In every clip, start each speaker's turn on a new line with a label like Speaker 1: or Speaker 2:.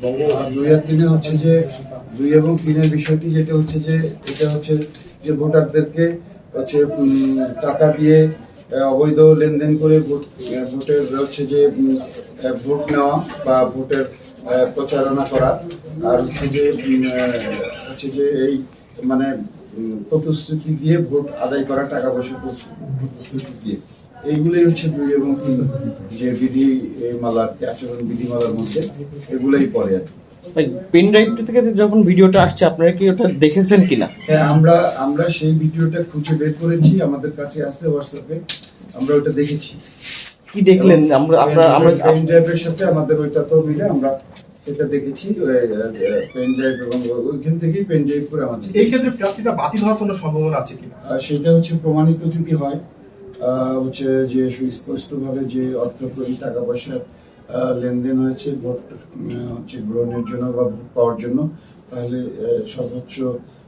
Speaker 1: আর দুই আর তিনে হচ্ছে যে দুই এবং তিনের বিষয়টি যেটা হচ্ছে যে, এটা হচ্ছে যে ভোটারদেরকে হচ্ছে টাকা দিয়ে অবৈধ লেনদেন করে ভোট ভোটের, হচ্ছে যে ভোট নেওয়া বা ভোটের প্রচারণা করা। আর হচ্ছে যে হচ্ছে যে এই মানে প্রতিশ্রুতি দিয়ে ভোট আদায় করা টাকা পয়সা প্রতিশ্রুতি দিয়ে। এইগুলোই হচ্ছে দুই এবং তিন যে বিধি এই মালার আচরণ বিধিমালার মধ্যে এগুলোই পড়ে আর
Speaker 2: পেন ড্রাইভ থেকে যখন ভিডিওটা আসছে আপনারা কি ওটা দেখেছেন কিনা?
Speaker 1: হ্যাঁ আমরা আমরা সেই ভিডিওটা খুঁজে বের করেছি আমাদের কাছে আছে হোয়াটসঅ্যাপে আমরা ওটা দেখেছি।
Speaker 2: কি দেখলেন? আমরা আপনারা আমরা
Speaker 1: পেন ড্রাইভের সাথে আমাদের ওইটা তো মিলে আমরা সেটা দেখেছি পেন ড্রাইভ এবং ওইখান থেকেই পেন ড্রাইভ করে আমার
Speaker 3: এই ক্ষেত্রে প্রার্থীটা বাতিল হওয়ার কোনো সম্ভাবনা আছে কিনা?
Speaker 1: সেটা হচ্ছে প্রমাণিত যদি হয় হচ্ছে যে সুস্পষ্টভাবে যে অর্থ প্রতি টাকা পয়সার আহ, লেনদেন হয়েছে ভোট হচ্ছে গ্রহণের জন্য বা ভোট পাওয়ার জন্য তাহলে সর্বোচ্চ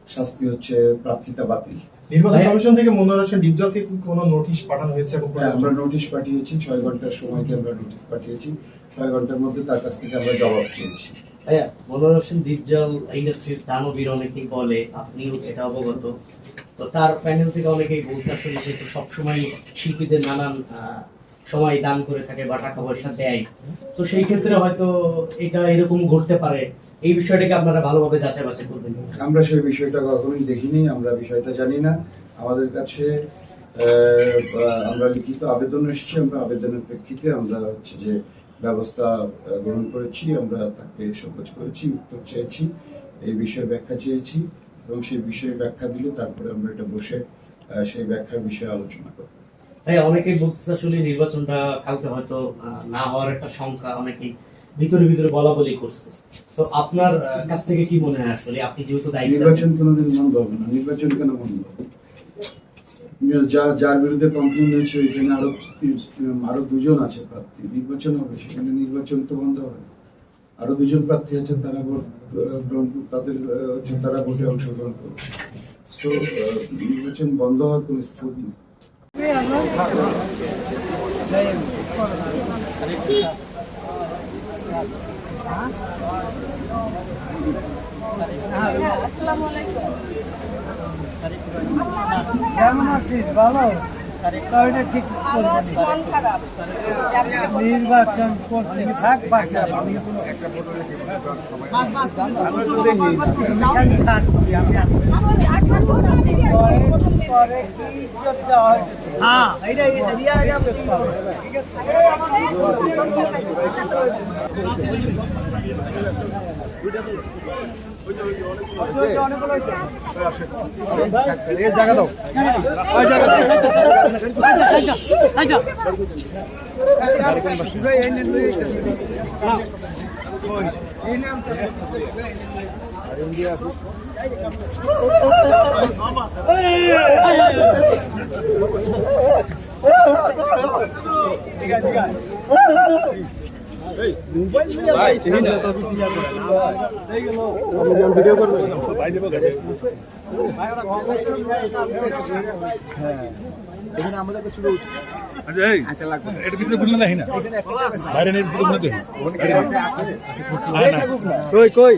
Speaker 1: শাস্তি হচ্ছে প্রার্থিতা বাতিল।
Speaker 3: নির্বাচন কমিশন থেকে মনোহর হোসেন ডিপজলকে কোনো নোটিশ পাঠানো হয়েছে
Speaker 1: হ্যাঁ, আমরা নোটিশ পাঠিয়েছি ছয় ঘণ্টার সময়কে আমরা নোটিশ পাঠিয়েছি। ছয় ঘণ্টার মধ্যে তার কাছ থেকে আমরা জবাব চেয়েছি।
Speaker 4: ভাইয়া মনোহর হোসেন দ্বীপজল ইন্ডাস্ট্রির দানবীর অনেকেই বলে আপনিও এটা অবগত। তো তার প্যানেল থেকে অনেকেই বলছে আসলে সে তো সবসময় শিল্পীদের নানান সময় দান করে থাকে বা টাকা পয়সা দেয়। তো সেই ক্ষেত্রে হয়তো এটা এরকম ঘটতে পারে। এই বিষয়টাকে আপনারা ভালোভাবে যাচাই বাছাই করবেন।
Speaker 1: আমরা সেই বিষয়টা কখনোই দেখিনি, আমরা বিষয়টা জানি না। আমাদের কাছে আমরা লিখিত আবেদন এসেছি, আমরা আবেদনের প্রেক্ষিতে আমরা হচ্ছে যে ব্যবস্থা গ্রহণ করেছি, আমরা তাকে সবুজ করেছি, উত্তর চেয়েছি, এই বিষয়ে ব্যাখ্যা চেয়েছি। এবং সেই বিষয়ে ব্যাখ্যা দিলে তারপরে আমরা এটা বসে সেই ব্যাখ্যার বিষয়ে আলোচনা করব।
Speaker 4: ভাইয়া অনেকেই বলতেছে আসলে নির্বাচনটা কালকে হয়তো না হওয়ার একটা সংখ্যা অনেকেই ভিতরে ভিতরে বলা বলি করছে। তো আপনার কাছ থেকে কি মনে হয় আসলে? আপনি যেহেতু দায়িত্ব
Speaker 1: নির্বাচন কোনোদিন বন্ধ হবে না। নির্বাচন কেন বন্ধ যা- যার বিরুদ্ধে কমপ্লেন হয়েছে এখানে আরও আরও দুজন আছে প্রার্থী। নির্বাচন হবে সেখানে নির্বাচন তো বন্ধ হবে না। আরও দুজন প্রার্থী আছেন তারা ভোট গ্রহণ তাদের হচ্ছে তারা ভোটে অংশগ্রহণ করছে। সো নির্বাচন বন্ধ হওয়ার কোনো স্কোপ নেই।
Speaker 5: কেমন আছিস? ভালো?
Speaker 6: মন
Speaker 5: নির্বাচন করতে থাক বাচ্চা আমি আমি
Speaker 6: ভোট আছে প্রথম দিন
Speaker 5: পরে কি ইজ্জত দেওয়া হয় হ্যাঁ এটা রিয়া রিয়া বুঝতে পারবে ঠিক আছে এই জায়গা দাও ওই জায়গা আচ্ছা আচ্ছা হ্যাঁ এই নাম
Speaker 7: আচ্ছা এই এর ভিতরে ঘুরলে দেখি না বাইরে এর ভিতরে ঘুরলে দেখি
Speaker 5: কই কই